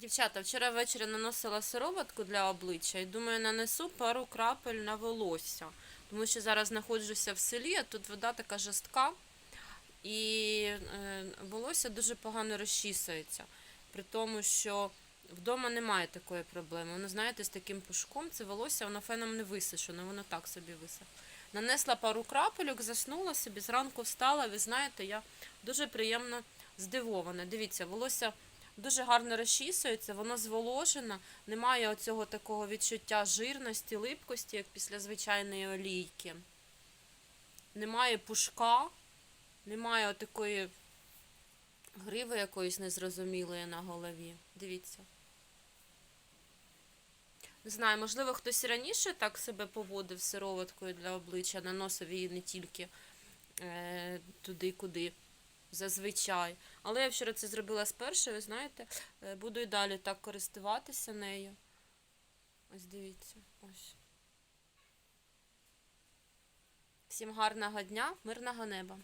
Дівчата, вчора ввечері наносила сироватку для обличчя і думаю, нанесу пару крапель на волосся. Тому що зараз знаходжуся в селі, а тут вода така жорстка, і е, волосся дуже погано розчісується. При тому, що вдома немає такої проблеми. Воно, знаєте, з таким пушком це волосся, воно феном не висушено, воно так собі висохло. Нанесла пару крапельок, заснула собі, зранку встала. Ви знаєте, я дуже приємно здивована. Дивіться, волосся дуже гарно розчісується, воно зволожено, немає оцього такого відчуття жирності, липкості, як після звичайної олійки. Немає пушка, немає отакої гриви якоїсь незрозумілої на голові. Дивіться. Не знаю, можливо, хтось раніше так себе поводив сироваткою для обличчя, наносив її не тільки е, туди, куди зазвичай. Але я вчора це зробила спершу, ви знаєте, е, буду і далі так користуватися нею. Ось дивіться, ось. Всім гарного дня, мирного неба.